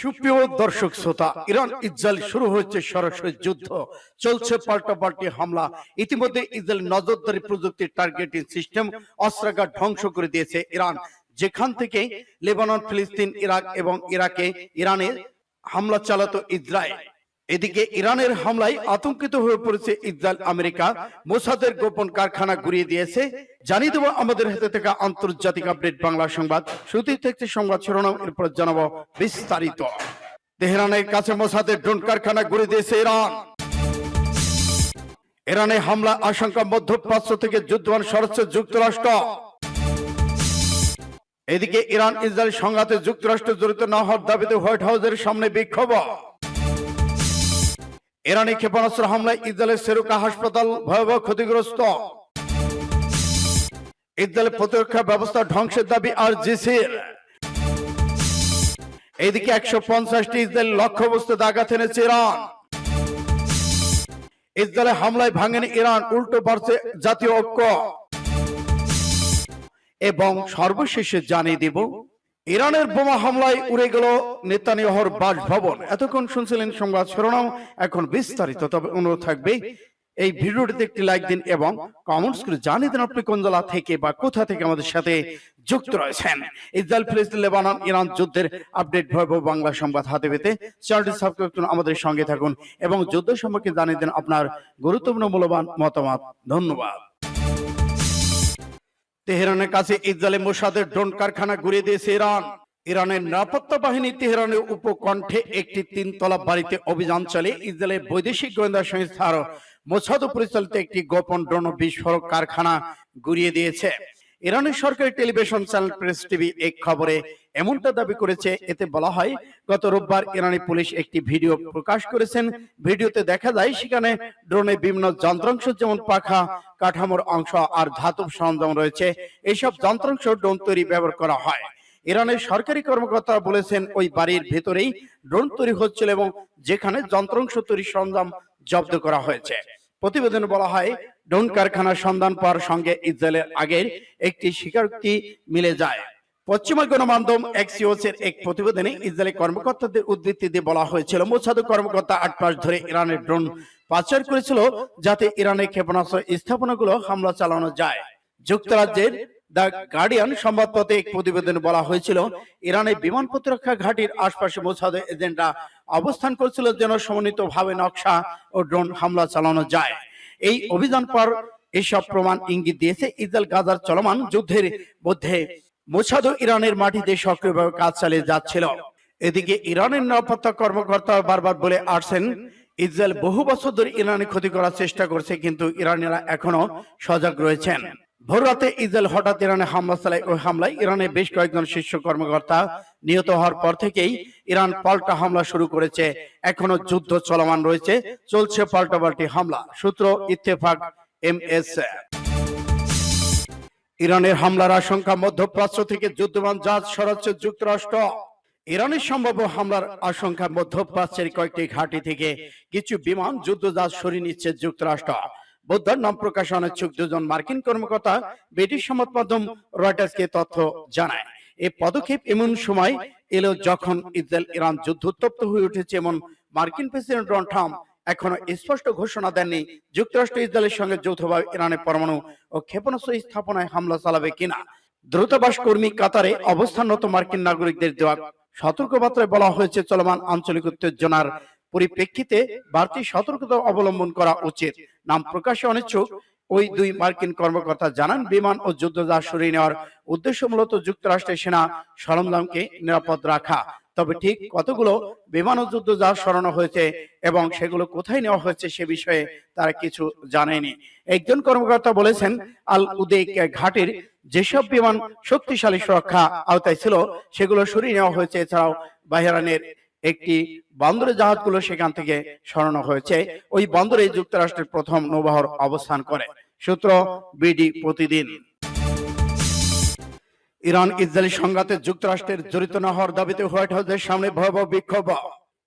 সুপ্রিয় দর্শক শ্রোতা, ইরান ইসরায়েল শুরু হয়েছে সরাসরি যুদ্ধ। চলছে পাল্টাপাল্টি হামলা। ইতিমধ্যে ইসরায়েল নজরদারি প্রযুক্তির টার্গেটিং সিস্টেম অস্ত্রাগার ধ্বংস করে দিয়েছে ইরান। যেখান থেকে লেবানন, ফিলিস্তিন, ইরাক এবং ইরাকে ইরানের হামলা চালাতো ইসরায়েল। এদিকে ইরানের হামলায় আতঙ্কিত হয়ে পড়েছে ইসরায়েল, আমেরিকা। মোসাদের গোপন কারখানা গুড়িয়ে দিয়েছে। জানিয়ে দেবো আমাদের হাতে থাকা আন্তর্জাতিক আপডেট বাংলা সংবাদ। শুধুই থাকছে সংবাদ শিরোনাম, এরপর জানাব বিস্তারিত। তেহরানের কাছে মোসাদের ড্রোন কারখানা গুড়িয়ে দিয়েছে ইরান। ইরানে হামলা আশঙ্কা মধ্যপ্রাচ্য থেকে যুদ্ধবান সরাচ্ছে যুক্তরাষ্ট্র। এদিকে ইরান ইসরায়েল সংঘাতে যুক্তরাষ্ট্র জড়িত না হওয়ার দাবিতে হোয়াইট হাউসের সামনে বিক্ষোভ। ইরানি ক্ষেপণাস্ত্র হামলায় ইসরায়েলের সেরুকা হাসপাতাল ভয়াবহ ক্ষতিগ্রস্ত। ইসরায়েলের প্রতিরক্ষা ব্যবস্থা ধ্বংসের দাবি আর জিসির এইদিকে একশো পঞ্চাশটি ইসরায়েল লক্ষ্যবস্তুতে আঘাত এনেছে ইরান। ইসরায়েলের হামলায় ভাঙেনি ইরান, উল্টো পারছে জাতীয় ঐক্য। এবং সর্বশেষে জানিয়ে দেব ইরানের বোমা হামলায় উড়ে গেল নেতানিয়াহর বাসভবন। এতক্ষণ শুনছিলেন সংবাদ শিরোনাম, এখন বিস্তারিত। তবে অনুরোধ থাকবে, এই ভিডিওটিতে একটি লাইক দিন এবং কমেন্টস করে জানিয়ে দিন আপনি কোন জেলা থেকে বা কোথা থেকে আমাদের সাথে যুক্ত রয়েছেন। ইসরায়েল, ফিলিস্তিন, লেবানন, ইরান যুদ্ধের আপডেট, ভয়াবহ বাংলা সংবাদ হাতে পেতে চ্যানেলটি সাবস্ক্রাইব করুন, আমাদের সঙ্গে থাকুন এবং যুদ্ধ সম্পর্কে জানিয়ে দিন আপনার গুরুত্বপূর্ণ মূল্যবান মতামত। ধন্যবাদ। তেহরানের কাছে ইজালে মোসাদের ড্রোন কারখানা ঘুরিয়ে দিয়েছে ইরান। ইরানের নিরাপত্তা বাহিনী তেহরানের উপকণ্ঠে একটি তিনতলা বাড়িতে অভিযান চালিয়ে ইসরায়েলের বৈদেশিক গোয়েন্দা সংস্থার মোসাদ পরিচালিত একটি গোপন ড্রোন বিস্ফোরক কারখানা ঘুরিয়ে দিয়েছে। ইরানের সরকারি টেলিভিশন চ্যানেল প্রেস টিভি এক খবরে এমনটা দাবি করেছে, এতে বলা হয়, গত রোববার ইরানি পুলিশ একটি ভিডিও প্রকাশ করেছেন। ভিডিওতে দেখা যায়, সেখানে ড্রোনে বিভিন্ন যন্ত্রাংশ যেমন পাখা, কাঠামোর অংশ আর ধাতব সরঞ্জাম রয়েছে। এইসব যন্ত্রাংশ ড্রোন তৈরি ব্যবহার করা হয়। ইরানের সরকারি কর্মকর্তা বলেছেন, ওই বাড়ির ভেতরেই ড্রোন তৈরি হচ্ছিল এবং যেখানে যন্ত্রাংশ তৈরি সরঞ্জাম জব্দ করা হয়েছে। প্রতিবেদনে বলা হয় ড্রোন কারখানার সন্ধান পাওয়ার সঙ্গে ইসরায়েলের আগের একটি স্বীকারোক্তি মিলে যায়। পশ্চিমা গণমাধ্যম এক্সিওস এর এক প্রতিবেদনে ইসরায়েলি কর্মকর্তাদের উদ্ধৃতি দিয়ে বলা হয়েছিল, মোসাদ কর্মকর্তা আট মাস ধরে ইরানের ড্রোন পাচার করেছিল যাতে ইরানের ক্ষেপণাস্ত্র স্থাপনাগুলো হামলা চালানো যায়। যুক্তরাজ্যের দ্য গার্ডিয়ান সংবাদপত্রে এক প্রতিবেদনে বলা হয়েছিল, ইরানের বিমান প্রতিরক্ষা ঘাটির আশপাশে মোসাদ এজেন্টরা অবস্থান করছিল যেন সমন্বিত ভাবে নকশা ও ড্রোন হামলা চালানো যায়। এই অভিযান পর এসব প্রমাণ ইঙ্গিত দিয়েছে ইসরায়েল গাজার চলমান যুদ্ধের মধ্যে। মোসাদ ইরানের মাটিতে সক্রিয়ভাবে কাজ চালিয়ে যাচ্ছিল। এদিকে ইরানের নিরাপত্তা কর্মকর্তা বারবার বলে আসছেন, ইসরায়েল বহু বছর ধরে ইরানে ক্ষতি করার চেষ্টা করছে, কিন্তু ইরানিরা এখনও সজাগ রয়েছেন। ভোর রাতে ইসরায়েল হঠাৎ ইরানে হামলা চালায়। ওই হামলায় ইরানের বেশ কয়েকজন শীর্ষ কর্মকর্তা নিহত হওয়ার পর থেকেই ইরান পাল্টা হামলা শুরু করেছে। এখনও যুদ্ধ চলমান রয়েছে। চলছে পাল্টাপাল্টি হামলা। সূত্র ইত্তেফাক এম এস ইরানের হামলার আশঙ্কা মধ্যপ্রাচ্য থেকে যুদ্ধবান জাহাজ সরাচ্ছে যুক্তরাষ্ট্র। ইরানের সম্ভাব্য হামলার আশঙ্কা মধ্যপ্রাচ্যের কয়েকটি ঘাঁটি থেকে কিছু বিমান যুদ্ধজাহাজ সরিয়ে নিচ্ছে যুক্তরাষ্ট্র। বুধবার নাম প্রকাশে অনিচ্ছুক দুজন মার্কিন কর্মকর্তা ব্রিটিশ সংবাদ মাধ্যম রয়টার্সকে তথ্য জানায়। এই পদক্ষেপ এমন সময় এলো যখন ইসরায়েল ইরান যুদ্ধ উত্তপ্ত হয়ে উঠেছে এমন মার্কিন প্রেসিডেন্ট ডোনাল্ড ট্রাম্প এখনও স্পষ্ট ঘোষণা দেননি যুক্তরাষ্ট্র ইসরায়েলের সঙ্গে যৌথভাবে ইরানের পরমাণু ও ক্ষেপণাস্ত্র স্থাপনায় হামলা চালাবে কিনা। দ্রুতবাস কর্মী কাতারে অবস্থানরত মার্কিন নাগরিকদের দেওয়া সতর্কবার্তায় বলা হয়েছে, চলমান আঞ্চলিক উত্তেজনার পরিপ্রেক্ষিতে বাড়তি সতর্কতা অবলম্বন করা উচিত। নাম প্রকাশে অনিচ্ছুক, ওই দুই মার্কিন কর্মকর্তা জানান, বিমান ও যুদ্ধজাহাজ সরিয়ে নেওয়ার উদ্দেশ্য মূলত যুক্তরাষ্ট্রের সেনা সরঞ্জামকে নিরাপদ রাখা। তবে ঠিক কতগুলো বিমান ও যুদ্ধজাহাজ সরানো হয়েছে এবং সেগুলো কোথায় নেওয়া হয়েছে সে বিষয়ে তারা কিছু জানেনি। একজন কর্মকর্তা বলেছেন, আল উদেক ঘাটের যেসব বিমান শক্তিশালী সুরক্ষা আওতায় ছিল, সেগুলো সরিয়ে নেওয়া হয়েছে। এছাড়াও বাহরানের একটি বন্দরে জাহাজগুলো সেখান থেকে সরানো হয়েছে। ওই বন্দরে যুক্তরাষ্ট্রের প্রথম নৌবাহর অবস্থান করে। সূত্র বিডি প্রতিদিন। ইরান ইসরায়েলি সংঘাতে যুক্তরাষ্ট্রের জড়িত না হওয়ার দাবিতে হোয়াইট হাউসের সামনে ভয়াবহ বিক্ষোভ।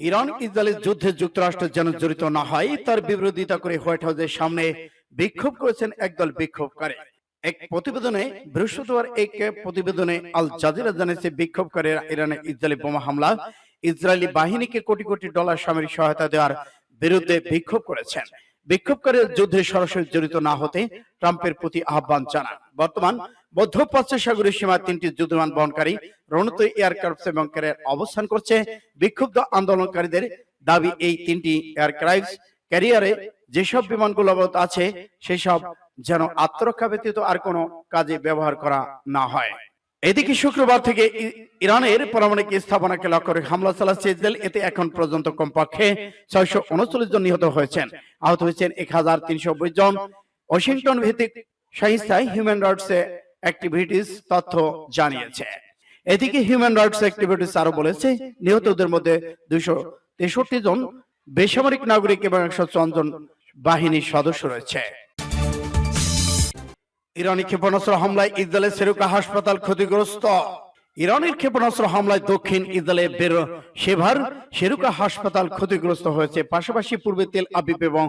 ইরান ইসরায়েলের যুদ্ধে যুক্তরাষ্ট্র যেন জড়িত না হয়, তার বিরোধিতা করে হোয়াইট হাউসের সামনে বিক্ষোভ করেছেন একদল বিক্ষোভকারী। এক প্রতিবেদনে, বৃহস্পতিবার এক প্রতিবেদনে আল জাজিরা জানিয়েছে, বিক্ষোভকারীরা ইরানের ইসরায়েলি বোমা হামলা ইসরায়েলি বাহিনীকে কোটি কোটি ডলার সামরিক সহায়তা দেওয়ার বিরুদ্ধে বিক্ষোভ করেছেন। বিক্ষোভকারী যুদ্ধে সরাসরি জড়িত না হতে ট্রাম্পের প্রতি আহ্বান জানান। বর্তমান মধ্যপ্রাচ্য সাগরের সীমায় তিনটি যুদ্ধবিমান বহনকারী রণত এয়ারক্রাফট এবং ক্যারিয়ার অবস্থান করছে। বিক্ষুব্ধ আন্দোলনকারীদের দাবি, এই তিনটি এয়ারক্রাফট ক্যারিয়ারে যেসব বিমানগুলো অবরত আছে, সেসব যেন আত্মরক্ষা ব্যতীত আর কোনো কাজে ব্যবহার করা না হয়। এদিকে শুক্রবার থেকে ইরানের পারমাণবিক স্থাপনাকে লক্ষ্য করে হামলা চালাচ্ছে ইসরায়েল। এতে এখন পর্যন্ত কমপক্ষে ছয়শো উনচল্লিশ জন নিহত হয়েছেন। আহত হয়েছেন এক হাজার তিনশো জন। ওয়াশিংটন ভিত্তিক সংস্থায় হিউম্যান রাইটস অ্যাক্টিভিটিস তথ্য জানিয়েছে। এদিকে হিউম্যান রাইটস অ্যাক্টিভিটিস আরও বলেছে, নিহতদের মধ্যে দুইশো তেষট্টি জন বেসামরিক নাগরিক এবং একশো জন বাহিনীর সদস্য রয়েছে। ইরানি ক্ষেপণাস্ত্র হামলায় ইসরায়েলের সেরুকা হাসপাতাল ক্ষতিগ্রস্ত। ইরানের ক্ষেপণাস্ত্র হামলায় দক্ষিণ ইসরায়েলের বের সেভার সেরুকা হাসপাতাল ক্ষতিগ্রস্ত হয়েছে। পাশাপাশি পূর্বে তেল আবিব এবং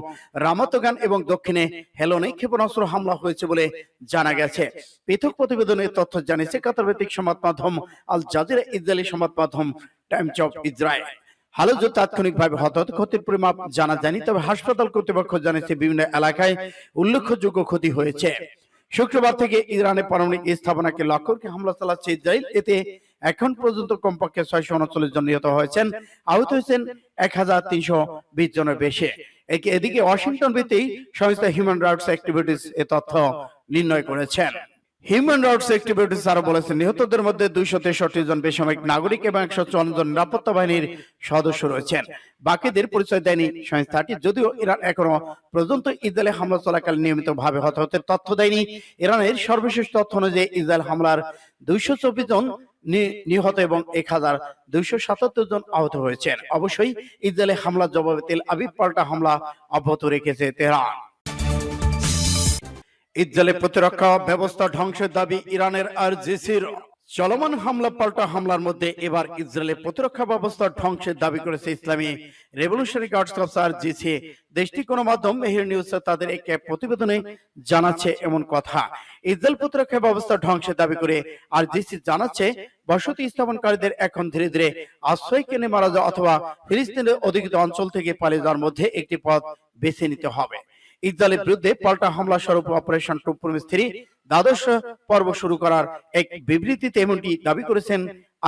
রামাতগান এবং দক্ষিণে হেলনে ক্ষেপণাস্ত্র হামলা হয়েছে বলে জানা গেছে। পৃথক প্রতিবেদনের তথ্য জানিয়েছে কাতারভিত্তিক সংবাদ মাধ্যম আল জাজিরা, ইসরায়েলি সংবাদ মাধ্যম টাইমস অফ ইসরায়েল। হালজ তাৎক্ষণিকভাবে হতাহত ক্ষতির পরিমাপ জানা যায়নি, তবে হাসপাতাল কর্তৃপক্ষ জানিয়েছে বিভিন্ন এলাকায় উল্লেখযোগ্য ক্ষতি হয়েছে। শুক্রবার থেকে ইরানে পারমাণবিক স্থাপনাকে লক্ষ্য করে হামলা চালাচ্ছে ইসরায়েল। এতে এখন পর্যন্ত কমপক্ষে ছয়শো উনচল্লিশ জন নিহত হয়েছেন, আহত হয়েছেন এক হাজার তিনশো বিশ জনের বেশি। এদিকে ওয়াশিংটন ভিত্তিক সংস্থা হিউম্যান রাইটস অ্যাক্টিভিটিস এ তথ্য নির্ণয় করেছেন। হিউম্যান রাইটস অ্যাক্টিভিটিস আরও বলেছেন, নিহতদের মধ্যে দুইশো তেষট্টি জন বেসামরিক নাগরিক এবং একশো চুয়ান্ন জন নিরাপত্তা বাহিনীর সদস্য রয়েছেন। বাকিদের পরিচয় দেয়নি সংস্থাটি, যদিও ইরান এখনও পর্যন্ত ইসরায়েলে হামলা চলাকালীন নিয়মিত ভাবে হতাহতের তথ্য দেয়নি। ইরানের সর্বশেষ তথ্য অনুযায়ী ইসরায়েল হামলার দুইশো চব্বিশ জন নিহত এবং এক হাজার দুইশো সাতাত্তর জন আহত হয়েছেন। অবশ্যই ইসরায়েলে হামলার জবাবে তেল আবিব পাল্টা হামলা অব্যাহত রেখেছে তেহরান। ইসরায়েলের প্রতিরক্ষা ব্যবস্থা ধ্বংসের দাবি ইরানের আর জিসির। চলমান হামলা, পাল্টা হামলার মধ্যে এবার ইসরায়েলের প্রতিরক্ষা ব্যবস্থা ধ্বংসের দাবি করেছে ইসলামী revolutionary guards of R GC. দেশটি কোনো মাধ্যম মেহের নিউজ তাদের এক প্রতিবেদনে জানাচ্ছে এমন কথা। ইসরায়েল প্রতিরক্ষা ব্যবস্থা ধ্বংসের দাবি করে আর জিসি জানাচ্ছে, বসতি স্থাপনকারীদের এখন ধীরে ধীরে আশ্রয় কেনে মারা যাওয়া অথবা ফিলিস্তিনের অধিকৃত অঞ্চল থেকে পালিয়ে যাওয়ার মধ্যে একটি পথ বেছে নিতে হবে। ইসরায়েলের বিরুদ্ধে পাল্টা হামলা স্বরূপ অপারেশন টুপুর মিস্ত্রি দ্বাদশ পর্ব শুরু করার এক বিবৃতিতে এমনটি দাবি করেছেন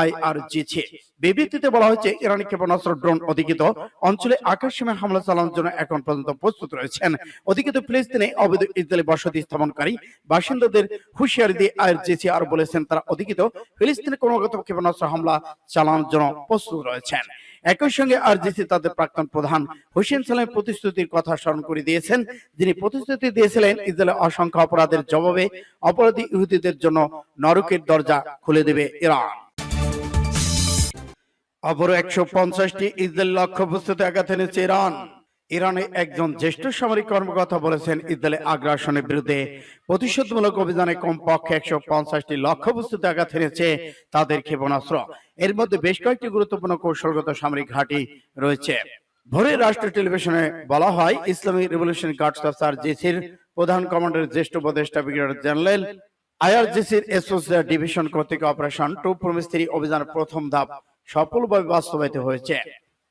আইআরজিসি বিবৃতিতে বলা হয়েছে, ইরানি ক্ষেপণাস্ত্র ড্রোন অধিকৃত অঞ্চলে হামলা চালানোর জন্য এখন পর্যন্ত প্রস্তুত রয়েছেন। অধিকৃত ফিলিস্তিনে অবৈধ ইসরায়েলি বসতি স্থাপনকারী বাসিন্দাদের হুঁশিয়ারি দিয়ে আর বলেছেন, তারা অধিকৃত ফিলিস্তিনে ক্রমাগত ক্ষেপণাস্ত্র হামলা চালানোর জন্য প্রস্তুত রয়েছেন। একই সঙ্গে আরজিসি তাদের প্রাক্তন প্রধান হুসেন সালামের প্রতিশ্রুতির কথা স্মরণ করে দিয়েছেন। যিনি প্রতিশ্রুতি দিয়েছিলেন, ইসরায়েলের অসংখ্য অপরাধের জবাবে অপরাধী ইহুদিদের জন্য নরকের দরজা খুলে দেবে ইরান। অপর একশো পঞ্চাশটি ইসরায়েল লক্ষ্যবস্তুতে আঘাত এনেছে ইরান। ইরানে একজন জ্যেষ্ঠ সামরিক কর্মকর্তা বলেছেন ইসরায়েলের আগ্রাসনের বিরুদ্ধে প্রতিশোধমূলক অভিযানে কমপক্ষে একশো পঞ্চাশটি লক্ষ্যবস্তুতে আঘাত এনেছে তাদের ক্ষেপণাস্ত্র। এর মধ্যে বেশ কয়েকটি গুরুত্বপূর্ণ কৌশলগত সামরিক ঘাঁটি রয়েছে। ভোরে রাষ্ট্রীয় টেলিভিশনে বলা হয় ইসলামী রেভলিউশন গার্ডস অফ সার্জিসির প্রধান কমান্ডার জ্যেষ্ঠ উপদেষ্টা ব্রিগেডিয়ার জেনারেল আইআরজিসির এসোসিয়েট ডিভিশন কর্তৃক অপারেশন টু প্রমিস্ত্রি অভিযানের প্রথম ধাপ সফলভাবে বাস্তবায়িত হয়েছে।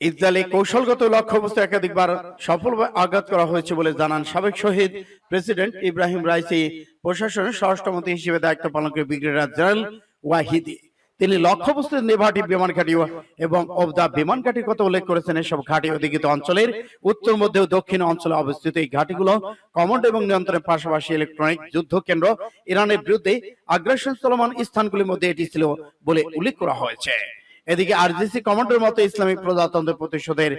ইসরায়েলে কৌশলগত লক্ষ্যবস্তু একাধিকবার সফলভাবে আঘাত করা হয়েছে বলে জানান সাবেক শহীদ প্রেসিডেন্ট ইব্রাহিম রাইসি, প্রশাসনের স্বরাষ্ট্রমন্ত্রী হিসেবে দায়িত্ব পালন করে ব্রিগেডিয়ার জেনারেল ওয়াহিদি। তিনি লক্ষ্যবস্তু নেভাটি বিমান ঘাঁটি এবং অবদা বিমান ঘাঁটির কথা উল্লেখ করেছেন এসব ঘাঁটি অধিকৃত অঞ্চলের উত্তর মধ্যে দক্ষিণ অঞ্চলে অবস্থিত। এই ঘাঁটিগুলো কমান্ড এবং নিয়ন্ত্রণের পাশাপাশি ইলেকট্রনিক যুদ্ধ কেন্দ্র ইরানের বিরুদ্ধে আগ্রাসন চলমান স্থানগুলির মধ্যে এটি ছিল বলে উল্লেখ করা হয়েছে। এদিকে আরজিসি কমান্ডের মতো ইসলামিক প্রজাতন্ত্রের প্রতিশোধের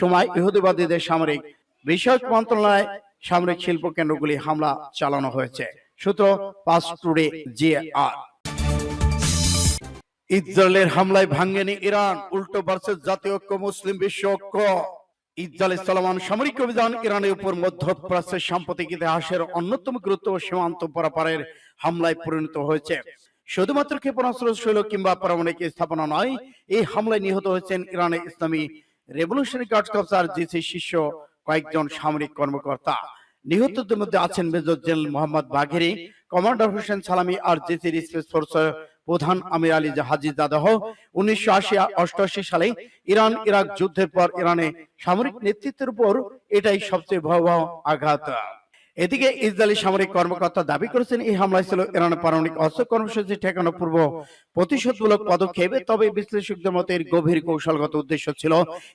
সময় ইহুদিবাদীদের সামরিক বিষয়ক মন্ত্রণালয়, সামরিক শিল্প কেন্দ্রগুলি হামলা চালানো হয়েছে। সূত্র পাস টুডে জিআর ইসরায়েলের হামলায় ভাঙ্গেনি ইরান, উল্টো বাড়ছে জাতীয় ঐক্য, মুসলিম বিশ্ব ইসরায়েলের চলমান সামরিক অভিযান ইরানের উপর মধ্যপ্রাচ্যের সাম্প্রতিক ইতিহাসের অন্যতম গুরুত্ব সীমান্ত পরাপারের হামলায় পরিণত হয়েছে। শুধুমাত্র ক্ষেপণাস্ত্র শৈল কিংবা পারমাণবিক স্থাপনা নয়, এই হামলায় নিহত হয়েছেন ইরানের ইসলামী revolutionary guards corps R GC শীর্ষ কয়েকজন সামরিক কর্মকর্তা। নিহতদের মধ্যে আছেন major general Mohammad Bagheri, commander Hossein Salami আর জিসির স্পেস ফোর্স প্রধান আমির আলী হাজি দাদাহ উনিশশো আশি অষ্টআশি সালে ইরান ইরাক যুদ্ধের পর ইরানে সামরিক নেতৃত্বের উপর এটাই সবচেয়ে ভয়াবহ আঘাত। এদিকে ইসরায়েলি সামরিক কর্মকর্তা দাবি করেছেন এই হামলায় ছিল ইরানের পারমাণবিক অস্ত্র কর্মসূচি ঠেকানো পূর্ব প্রতিশোধমূলক পদক্ষেপ তবে বিশ্লেষকদের মতে এর গভীর কৌশলগত উদ্দেশ্য ছিল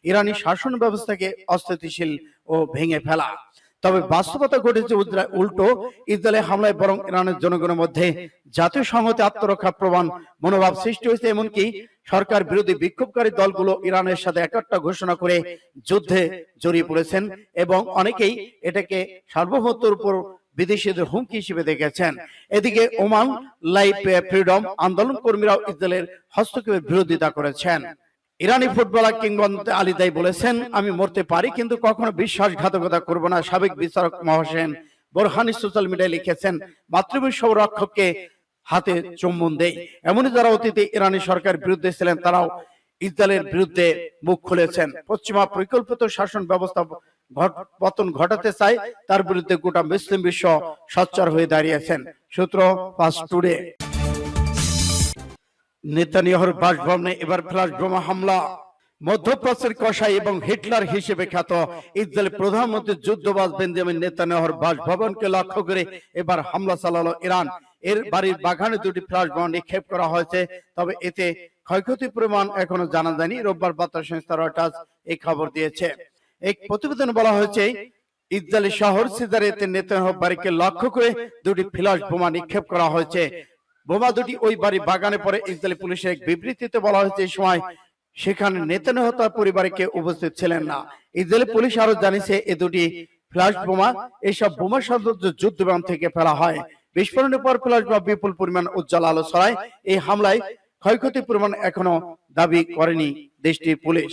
ইরানি শাসন ব্যবস্থাকে অস্থিতিশীল ও ভেঙে ফেলা। তবে বাস্তবতা ঘটেছে উল্টো। ইসরায়েলের হামলায় বরং ইরানের জনগণের মধ্যে জাতীয় সংহতি আত্মরক্ষা প্রমাণ মনোভাব সৃষ্টি হয়েছে এমনকি সরকার বিরোধী বিক্ষোভকারী দলগুলো ইরানের সাথে একটা ঘোষণা করে যুদ্ধে জড়িয়ে পড়েছেন এবং অনেকেই এটাকে সার্বভৌমত্বের উপর বিদেশিদের হুমকি হিসেবে দেখেছেন। এদিকে ওমান লাইফ ফ্রিডম আন্দোলন কর্মীরাও ইসরায়েলের হস্তক্ষেপের বিরোধিতা করেছেন। ইরানি ফুটবলার কিংবদন্তি আলী দাই বলেছেন, আমি মরতে পারি, কিন্তু কখনো বিশ্বাসঘাতকতা করব না। সাবেক বিচারক মহসেন বোরহানি সোশ্যাল মিডিয়ায় লিখেছেন, মাতৃভূমি সংরক্ষককে হাতে চুম্বন দেয় এমনই যারা অতীতে ইরানি সরকার বিরুদ্ধে ছিলেন, তারাও ইসরায়েলের বিরুদ্ধে মুখ খুলেছেন। পশ্চিমা পরিকল্পিত শাসন ব্যবস্থা পতন ঘটাতে চায়, তার বিরুদ্ধে গোটা মুসলিম বিশ্ব সচ্চার হয়ে দাঁড়িয়েছেন। সূত্র ফাস্ট টুডে। নেতানিয়াহুর বাসভবনে এবার ফ্লাশ বোমা হামলা। মধ্যপ্রাচ্যের কসাই এবং হিটলার হিসেবে খ্যাত ইসরায়েল প্রধানমন্ত্রী যুদ্ধবাজ বেঞ্জামিন নেতানিয়াহুর বাসভবনকে লক্ষ্য করে এবার হামলা চালালো ইরান। এর বাড়ির বাগানে দুটি ফ্লাশ বোমা নিক্ষেপ করা হয়েছে, তবে এতে ক্ষয়ক্ষতির পরিমাণ এখনও জানা যায়নি। রোববার বার্তা সংস্থা রয়টার্স এই খবর দিয়েছে। এক প্রতিবেদনে বলা হয়েছে ইসরায়েলি শহর সিজারেতে নেতানিয়াহু বাড়িকে লক্ষ্য করে দুটি ফ্লাশ বোমা নিক্ষেপ করা হয়েছে। বোমা দুটি ওই বাড়ি বাগানে পরে ইসরায়েলি পুলিশের এক বিবৃতিতে বলা হয়েছে এই সময় সেখানে নেতানিয়াহু তার পরিবারে কেউ উপস্থিত ছিলেন না। ইসরায়েলি পুলিশ আরও জানিয়েছে, এ দুটি ফ্লাশ বোমা এইসব বোমা সাধারণত যুদ্ধ বিমান থেকে ফেলা হয়। বিস্ফোরণের পর ফ্ল্যাশ বোমা বিপুল পরিমাণ উজ্জ্বল আলো ছড়ায়। এই হামলায় ক্ষয়ক্ষতির পরিমাণ এখনও দাবি করেনি দেশটির পুলিশ।